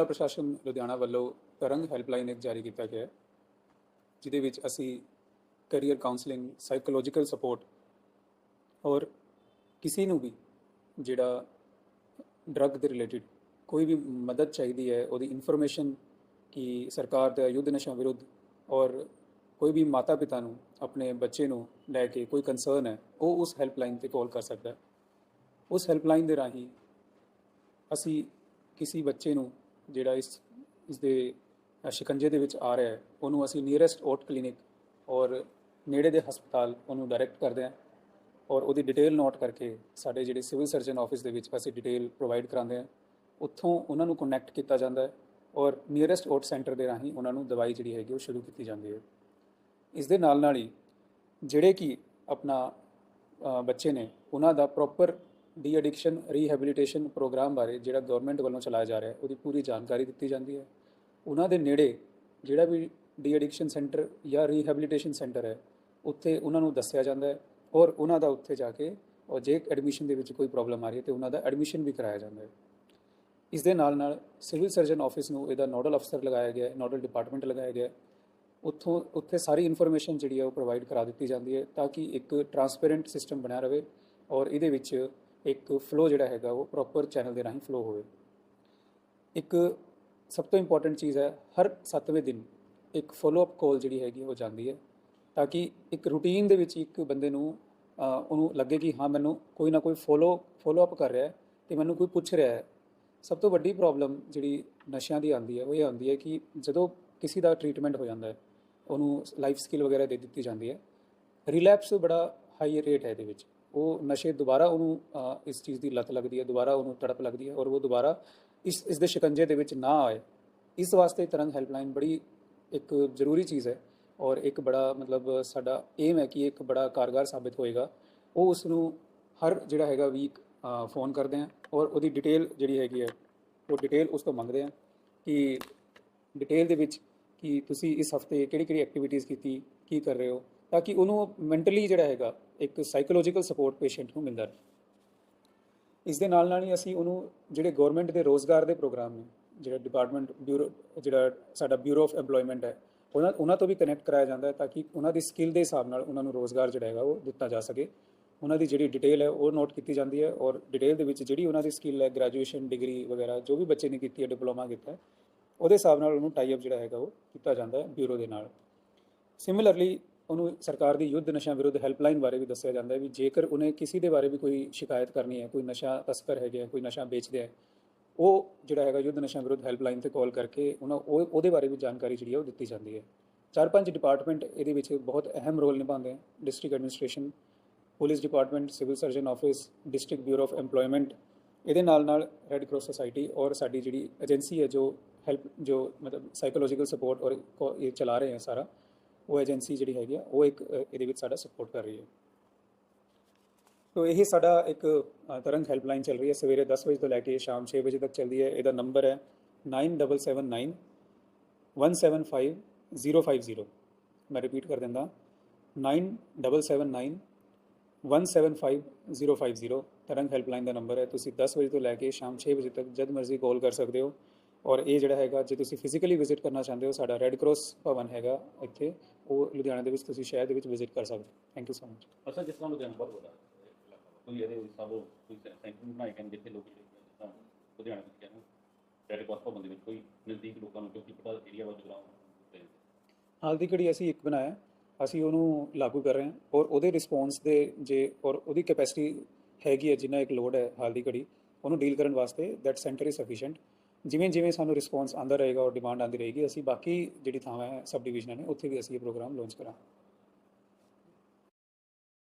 ਜ਼ਿਲ੍ਹਾ ਪ੍ਰਸ਼ਾਸਨ ਲੁਧਿਆਣਾ ਵੱਲੋਂ ਤਰੰਗ ਹੈਲਪਲਾਈਨ ਇੱਕ ਜਾਰੀ ਕੀਤਾ ਗਿਆ ਹੈ, ਜਿਹਦੇ ਵਿੱਚ ਅਸੀਂ ਕੈਰੀਅਰ ਕਾਉਂਸਲਿੰਗ, ਸਾਈਕੋਲੋਜੀਕਲ ਸਪੋਰਟ ਔਰ ਕਿਸੇ ਨੂੰ ਵੀ ਜਿਹੜਾ ਡਰੱਗ ਦੇ ਰਿਲੇਟਡ ਕੋਈ ਵੀ ਮਦਦ ਚਾਹੀਦੀ ਹੈ, ਉਹਦੀ ਇਨਫੋਰਮੇਸ਼ਨ ਕਿ ਸਰਕਾਰ ਦਾ ਯੁੱਧ ਨਸ਼ਾ ਵਿਰੁੱਧ ਔਰ ਕੋਈ ਵੀ ਮਾਤਾ ਪਿਤਾ ਨੂੰ, ਆਪਣੇ ਬੱਚੇ ਨੂੰ ਲੈ ਕੇ ਕੋਈ ਕੰਸਰਨ ਹੈ, ਉਹ ਉਸ ਹੈਲਪਲਾਈਨ ਤੇ ਕਾਲ ਕਰ ਸਕਦਾ ਹੈ। ਉਸ ਹੈਲਪਲਾਈਨ ਦੇ ਰਾਹੀਂ ਅਸੀਂ ਕਿਸੇ ਬੱਚੇ ਨੂੰ ਜਿਹੜਾ ਇਸ ਇਸ ਦੇ ਸ਼ਿਕੰਜੇ ਦੇ ਵਿੱਚ ਆ ਰਿਹਾ ਹੈ, ਉਹਨੂੰ ਅਸੀਂ ਨੀਅਰੈਸਟ ਓਟ ਕਲੀਨਿਕ ਔਰ ਨੇੜੇ ਦੇ ਹਸਪਤਾਲ ਉਹਨੂੰ ਡਾਇਰੈਕਟ ਕਰਦੇ ਹਾਂ ਔਰ ਉਹਦੀ ਡਿਟੇਲ ਨੋਟ ਕਰਕੇ ਸਾਡੇ ਜਿਹੜੇ ਸਿਵਲ ਸਰਜਨ ਆਫਿਸ ਦੇ ਵਿੱਚ ਅਸੀਂ ਡਿਟੇਲ ਪ੍ਰੋਵਾਈਡ ਕਰਾਉਂਦੇ ਹਾਂ। ਉੱਥੋਂ ਉਹਨਾਂ ਨੂੰ ਕਨੈਕਟ ਕੀਤਾ ਜਾਂਦਾ ਹੈ ਔਰ ਨੀਅਰੈਸਟ ਓਟ ਸੈਂਟਰ ਦੇ ਰਾਹੀਂ ਉਹਨਾਂ ਨੂੰ ਦਵਾਈ ਜਿਹੜੀ ਹੈਗੀ ਉਹ ਸ਼ੁਰੂ ਕੀਤੀ ਜਾਂਦੀ ਹੈ। ਇਸ ਦੇ ਨਾਲ ਨਾਲ ਹੀ ਜਿਹੜੇ ਕਿ ਆਪਣਾ ਬੱਚੇ ਨੇ ਉਹਨਾਂ ਦਾ proper de addiction rehabilitation programme ਬਾਰੇ ਜਿਹੜਾ ਗਵਰਨਮੈਂਟ ਵੱਲੋਂ ਚਲਾਇਆ ਜਾ ਰਿਹਾ ਉਹਦੀ ਪੂਰੀ ਜਾਣਕਾਰੀ ਦਿੱਤੀ ਜਾਂਦੀ ਹੈ। ਉਹਨਾਂ ਦੇ ਨੇੜੇ ਜਿਹੜਾ ਵੀ ਡੀ ਐਡਿਕਸ਼ਨ ਸੈਂਟਰ ਜਾਂ ਰੀਹੈਬਿਲਿਟੇਸ਼ਨ ਸੈਂਟਰ ਹੈ, ਉੱਥੇ ਉਹਨਾਂ ਨੂੰ ਦੱਸਿਆ ਜਾਂਦਾ ਹੈ ਔਰ ਉਹਨਾਂ ਦਾ ਉੱਥੇ ਜਾ ਕੇ ਔਰ ਜੇ ਐਡਮਿਸ਼ਨ ਦੇ ਵਿੱਚ ਕੋਈ ਪ੍ਰੋਬਲਮ ਆ ਰਹੀ ਹੈ ਤੇ ਉਹਨਾਂ ਦਾ ਐਡਮਿਸ਼ਨ ਵੀ ਕਰਾਇਆ ਜਾਂਦਾ ਹੈ। ਇਸ ਦੇ ਨਾਲ ਨਾਲ ਸਿਵਲ ਸਰਜਨ ਆਫਿਸ ਨੂੰ ਇਹਦਾ ਨੋਡਲ ਅਫਸਰ ਲਗਾਇਆ ਗਿਆ ਹੈ ਨੋਡਲ ਡਿਪਾਰਟਮੈਂਟ ਲਗਾਇਆ ਗਿਆ ਹੈ। ਉੱਥੋਂ, ਉੱਥੇ ਸਾਰੀ ਇਨਫੋਰਮੇਸ਼ਨ ਜਿਹੜੀ ਹੈ ਉਹ ਪ੍ਰੋਵਾਈਡ ਕਰਾ ਦਿੱਤੀ ਜਾਂਦੀ ਹੈ ਤਾਂ ਕਿ ਇੱਕ ਟਰਾਂਸਪੇਰੈਂਟ ਸਿਸਟਮ ਬਣਿਆ ਰਹੇ ਔਰ ਇਹਦੇ ਵਿੱਚ ਇੱਕ ਫਲੋ ਜਿਹੜਾ ਹੈਗਾ, ਉਹ ਪ੍ਰੋਪਰ ਚੈਨਲ ਦੇ ਰਾਹੀਂ ਫਲੋ ਹੋਵੇ। ਇੱਕ ਸਭ ਤੋਂ ਇੰਪੋਰਟੈਂਟ ਚੀਜ਼ ਹੈ, ਹਰ 7ਵੇਂ ਦਿਨ ਇੱਕ ਫੋਲੋ ਅਪ ਕਾਲ ਜਿਹੜੀ ਹੈਗੀ, ਉਹ ਜਾਂਦੀ ਹੈ। ਤਾਂ ਕਿ ਇੱਕ ਰੂਟੀਨ ਦੇ ਵਿੱਚ ਇੱਕ ਬੰਦੇ ਨੂੰ ਉਹਨੂੰ ਲੱਗੇ ਕਿ ਹਾਂ, ਮੈਨੂੰ ਕੋਈ ਨਾ ਕੋਈ ਫੋਲੋ ਫੋਲੋ ਅਪ ਕਰ ਰਿਹਾ ਹੈ ਤੇ ਮੈਨੂੰ ਕੋਈ ਪੁੱਛ ਰਿਹਾ ਹੈ। ਸਭ ਤੋਂ ਵੱਡੀ ਪ੍ਰੋਬਲਮ ਜਿਹੜੀ ਨਸ਼ਿਆਂ ਦੀ ਆਉਂਦੀ ਹੈ, ਉਹ ਇਹ ਆਉਂਦੀ ਹੈ ਕਿ ਜਦੋਂ ਕਿਸੇ ਦਾ ਟ੍ਰੀਟਮੈਂਟ ਹੋ ਜਾਂਦਾ ਹੈ, ਉਹਨੂੰ ਲਾਈਫ ਸਕਿੱਲ ਵਗੈਰਾ ਦੇ ਦਿੱਤੀ ਜਾਂਦੀ ਹੈ। ਰਿਲੈਪਸ ਬੜਾ ਹਾਈ ਰੇਟ ਹੈ ਇਹਦੇ ਵਿੱਚ। ਉਹ ਨਸ਼ੇ ਦੁਬਾਰਾ ਉਹਨੂੰ ਇਸ ਚੀਜ਼ ਦੀ ਲਤ ਲੱਗਦੀ ਹੈ, ਦੁਬਾਰਾ ਉਹਨੂੰ ਤੜਪ ਲੱਗਦੀ ਹੈ ਔਰ ਉਹ ਦੁਬਾਰਾ ਇਸ ਇਸ ਦੇ ਸ਼ਿਕੰਜੇ ਦੇ ਵਿੱਚ ਨਾ ਆਏ। ਇਸ ਵਾਸਤੇ ਤਰੰਗ ਹੈਲਪਲਾਈਨ ਬੜੀ ਇੱਕ ਜ਼ਰੂਰੀ ਚੀਜ਼ ਹੈ ਔਰ ਇੱਕ ਬੜਾ ਮਤਲਬ ਸਾਡਾ ਏਮ ਹੈ ਕਿ ਇੱਕ ਬੜਾ ਕਾਰਗਰ ਸਾਬਿਤ ਹੋਏਗਾ। ਉਹ ਉਸ ਨੂੰ ਹਰ ਜਿਹੜਾ ਹੈਗਾ ਵੀਕ ਫੋਨ ਕਰਦੇ ਆ ਔਰ ਉਹਦੀ ਡਿਟੇਲ ਜਿਹੜੀ ਹੈਗੀ ਹੈ, ਉਹ ਡਿਟੇਲ ਉਸ ਤੋਂ ਮੰਗਦੇ ਆ ਕਿ ਡਿਟੇਲ ਦੇ ਵਿੱਚ ਕਿ ਤੁਸੀਂ ਇਸ ਹਫ਼ਤੇ ਕਿਹੜੀ ਕਿਹੜੀ ਐਕਟੀਵਿਟੀਜ਼ ਕੀਤੀ, ਕੀ ਕਰ ਰਹੇ ਹੋ ਤਾਂ ਕਿ ਉਹਨੂੰ ਮੈਂਟਲੀ ਜਿਹੜਾ ਹੈਗਾ, ਇੱਕ ਸਾਈਕੋਲੋਜੀਕਲ ਸਪੋਰਟ ਪੇਸ਼ੈਂਟ ਨੂੰ ਮਿਲਦਾ ਰਹੇ। ਇਸ ਦੇ ਨਾਲ ਨਾਲ ਹੀ ਅਸੀਂ ਉਹਨੂੰ ਜਿਹੜੇ ਗਵਰਨਮੈਂਟ ਦੇ ਰੋਜ਼ਗਾਰ ਦੇ ਪ੍ਰੋਗਰਾਮ ਨੇ, ਜਿਹੜਾ ਡਿਪਾਰਟਮੈਂਟ ਬਿਊਰੋ ਜਿਹੜਾ ਸਾਡਾ ਬਿਊਰੋ ਆਫ EMPLOYMENT ਹੈ, ਉਹਨਾਂ ਉਹਨਾਂ ਤੋਂ ਵੀ ਕਨੈਕਟ ਕਰਾਇਆ ਜਾਂਦਾ ਹੈ ਤਾਂ ਕਿ ਉਹਨਾਂ ਦੀ ਸਕਿੱਲ ਦੇ ਹਿਸਾਬ ਨਾਲ ਉਹਨਾਂ ਨੂੰ ਰੋਜ਼ਗਾਰ ਜਿਹੜਾ ਹੈਗਾ ਉਹ ਦਿੱਤਾ ਜਾ ਸਕੇ। ਉਹਨਾਂ ਦੀ ਜਿਹੜੀ ਡਿਟੇਲ ਹੈ ਉਹ ਨੋਟ ਕੀਤੀ ਜਾਂਦੀ ਹੈ ਔਰ ਡਿਟੇਲ ਦੇ ਵਿੱਚ ਜਿਹੜੀ ਉਹਨਾਂ ਦੀ ਸਕਿੱਲ ਹੈ ਗ੍ਰੈਜੂਏਸ਼ਨ ਡਿਗਰੀ ਵਗੈਰਾ, ਜੋ ਵੀ ਬੱਚੇ ਨੇ ਕੀਤੀ ਹੈ ਡਿਪਲੋਮਾ ਕੀਤਾ ਹੈ, ਉਹਦੇ ਹਿਸਾਬ ਨਾਲ ਉਹਨੂੰ ਟਾਈ ਅਪ ਜਿਹੜਾ ਹੈਗਾ ਉਹ ਕੀਤਾ ਜਾਂਦਾ ਹੈ ਬਿਊਰੋ ਦੇ ਨਾਲ। ਸਿਮਿਲਰਲੀ ਉਹਨੂੰ ਸਰਕਾਰ ਦੀ ਯੁੱਧ ਨਸ਼ਾ ਵਿਰੁੱਧ ਹੈਲਪਲਾਈਨ ਬਾਰੇ ਵੀ ਦੱਸਿਆ ਜਾਂਦਾ ਹੈ ਵੀ ਜੇਕਰ ਉਹਨੇ ਕਿਸੇ ਦੇ ਬਾਰੇ ਵੀ ਕੋਈ ਸ਼ਿਕਾਇਤ ਕਰਨੀ ਹੈ ਕੋਈ ਨਸ਼ਾ ਤਸਕਰ ਹੈਗੇ ਹੈ, ਕੋਈ ਨਸ਼ਾ ਵੇਚਦੇ ਹੈ ਉਹ ਜਿਹੜਾ ਹੈਗਾ ਯੁੱਧ ਨਸ਼ਾ ਵਿਰੁੱਧ ਹੈਲਪਲਾਈਨ ਤੇ ਕਾਲ ਕਰਕੇ ਉਹਨਾਂ ਉਹ ਉਹਦੇ ਬਾਰੇ ਵੀ ਜਾਣਕਾਰੀ ਜਿਹੜੀ ਹੈ ਉਹ ਦਿੱਤੀ ਜਾਂਦੀ ਹੈ। ਚਾਰ ਪੰਜ ਡਿਪਾਰਟਮੈਂਟ ਇਹਦੇ ਵਿੱਚ ਬਹੁਤ ਅਹਿਮ ਰੋਲ ਨਿਭਾਉਂਦੇ ਹਨ district administration police department civil surgeon office district bureau of EMPLOYMENT ਇਹਦੇ ਨਾਲ ਨਾਲ ਰੈੱਡ ਕਰਾਸ ਸੁਸਾਇਟੀ ਔਰ ਸਾਡੀ ਜਿਹੜੀ ਏਜੰਸੀ ਹੈ ਜੋ ਹੈਲਪ ਜੋ ਮਤਲਬ ਸਾਈਕੋਲੋਜੀਕਲ ਸਪੋਰਟ ਔਰ ਕੋ- ਇਹ ਚਲਾ ਰਹੇ ਹੈ ਸਾਰਾ ਉਹ ਏਜੰਸੀ ਜਿਹੜੀ ਹੈਗੀ ਆ, ਉਹ ਇੱਕ ਇਹਦੇ ਵਿੱਚ ਸਾਡਾ ਸਪੋਰਟ ਕਰ ਰਹੀ ਹੈ। ਤੋ ਇਹ ਸਾਡਾ ਇੱਕ ਤਰੰਗ ਹੈਲਪਲਾਈਨ ਚੱਲ ਰਹੀ ਹੈ। ਸਵੇਰੇ 10 ਵਜੇ ਤੋਂ ਲੈ ਕੇ ਸ਼ਾਮ 6 ਵਜੇ ਤੱਕ ਚੱਲਦੀ ਹੈ। ਇਹਦਾ ਨੰਬਰ ਹੈ 9779 175050 ਮੈਂ ਰਿਪੀਟ ਕਰ ਦਿੰਦਾ। 9779 175050 ਤਰੰਗ ਹੈਲਪਲਾਈਨ ਦਾ ਨੰਬਰ ਹੈ। ਤੁਸੀਂ 10 ਵਜੇ ਤੋਂ ਲੈ ਕੇ ਸ਼ਾਮ 6 ਵਜੇ ਤੱਕ ਜਦ ਮਰਜ਼ੀ ਕਾਲ ਕਰ ਸਕਦੇ ਹੋ। ਔਰ ਇਹ ਜਿਹੜਾ ਹੈਗਾ, ਜੇ ਤੁਸੀਂ ਫਿਜ਼ੀਕਲੀ ਵਿਜ਼ਿਟ ਕਰਨਾ ਚਾਹੁੰਦੇ ਹੋ, ਸਾਡਾ ਰੈੱਡ ਕਰਾਸ ਭਵਨ ਹੈਗਾ ਇੱਥੇ। ਉਹ ਲੁਧਿਆਣਾ ਦੇ ਵਿੱਚ ਤੁਸੀਂ ਸ਼ਹਿਰ ਦੇ ਵਿੱਚ ਵਿਜ਼ਿਟ ਕਰ ਸਕਦੇ ਹੋ। ਥੈਂਕ ਯੂ ਸੋ ਮਚ ਅਸਲ ਜਿਸ ਤਰ੍ਹਾਂ ਲੁਧਿਆਣਾ ਬਹੁਤ ਵੱਡਾ। ਕੋਈ ਇਹਦੇ ਸਭ ਕੋਈ ਸੈਂਟਰ ਬਣਾਏ ਗਏ ਜਿੱਥੇ ਲੋਕ ਜਿਹੜੇ ਲੁਧਿਆਣਾ ਵਿੱਚ ਕਹਿੰਦੇ ਰੈਡ ਕਰਾਸ ਭਵਨ ਦੇ ਵਿੱਚ ਕੋਈ ਨਜ਼ਦੀਕ ਲੋਕਾਂ ਨੂੰ ਕਿਉਂਕਿ ਪਤਾ ਏਰੀਆ ਵਾ ਜਗਰਾਉਂ ਹਾਲ ਦੀ ਘੜੀ ਅਸੀਂ ਇੱਕ ਬਣਾਇਆ ਅਸੀਂ ਉਹਨੂੰ ਲਾਗੂ ਕਰ ਰਹੇ ਹਾਂ ਔਰ ਉਹਦੇ ਰਿਸਪੌਂਸ ਦੇ ਜੇ ਔਰ ਉਹਦੀ ਕੈਪੈਸਿਟੀ ਹੈਗੀ ਹੈ ਜਿੰਨਾ ਇੱਕ ਲੋਡ ਹੈ ਹਾਲ ਦੀ ਘੜੀ ਉਹਨੂੰ ਡੀਲ ਕਰਨ ਵਾਸਤੇ ਦੈਟ ਸੈਂਟਰ ਇਜ਼ ਸਫੀਸ਼ੀਐਂਟ ਜਿਵੇਂ ਜਿਵੇਂ ਸਾਨੂੰ ਰਿਸਪੌਂਸ ਆਂਦਾ ਰਹੇਗਾ ਔਰ ਡਿਮਾਂਡ ਆਂਦੀ ਰਹੇਗੀ, ਅਸੀਂ ਬਾਕੀ ਜਿਹੜੀ ਥਾਵਾਂ ਹੈ ਸਬ ਡਿਵੀਜ਼ਨਾਂ ਨੇ, ਉੱਥੇ ਵੀ ਅਸੀਂ ਇਹ ਪ੍ਰੋਗਰਾਮ ਲਾਂਚ ਕਰਾਂਗੇ।